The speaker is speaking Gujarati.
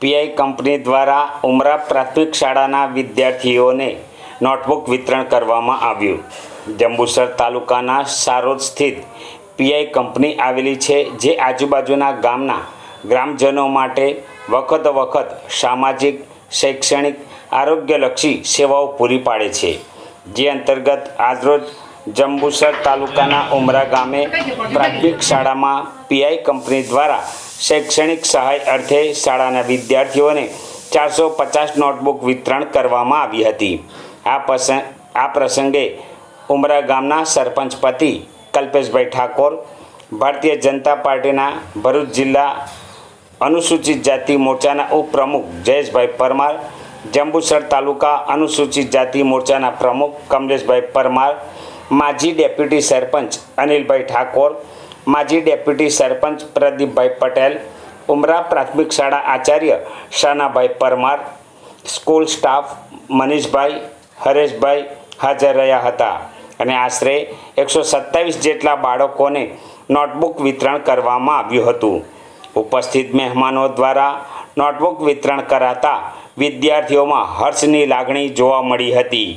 પીઆઈ કંપની દ્વારા ઉમરા પ્રાથમિક શાળાના વિદ્યાર્થીઓને નોટબુક વિતરણ કરવામાં આવ્યું. જંબુસર તાલુકાના સારોદ સ્થિત પીઆઈ કંપની આવેલી છે, જે આજુબાજુના ગામના ગ્રામજનો માટે વખત વખત સામાજિક, શૈક્ષણિક, આરોગ્યલક્ષી સેવાઓ પૂરી પાડે છે. જે અંતર્ગત આજરોજ જંબુસર તાલુકાના ઉમરા ગામે પ્રાથમિક શાળામાં પીઆઈ કંપની દ્વારા શૈક્ષણિક સહાય અર્થે શાળાના વિદ્યાર્થીઓને ચારસો પચાસ નોટબુક વિતરણ કરવામાં આવી હતી. આ પ્રસંગ આ પ્રસંગે ઉમરા ગામના સરપંચ પતિ કલ્પેશભાઈ ઠાકોર, ભારતીય જનતા પાર્ટીના ભરૂચ જિલ્લા અનુસૂચિત જાતિ મોરચાના ઉપપ્રમુખ જયેશભાઈ પરમાર, જંબુસર તાલુકા અનુસૂચિત જાતિ મોરચાના પ્રમુખ કમલેશભાઈ પરમાર, માજી ડેપ્યુટી સરપંચ અનિલભાઈ ઠાકોર માજી ડેપ્યુટી સરપંચ પ્રદીપભાઈ પટેલ, ઉમરા પ્રાથમિક શાળા આચાર્ય શાનાભાઈ પરમાર, સ્કૂલ સ્ટાફ મનીષભાઈ, હરેશભાઈ હાજર રહ્યા હતા અને આશરે એકસો સત્તાવીસ જેટલા બાળકોને નોટબુક વિતરણ કરવામાં આવ્યું હતું. ઉપસ્થિત મહેમાનો દ્વારા નોટબુક વિતરણ કરાતા વિદ્યાર્થીઓમાં હર્ષની લાગણી જોવા મળી હતી.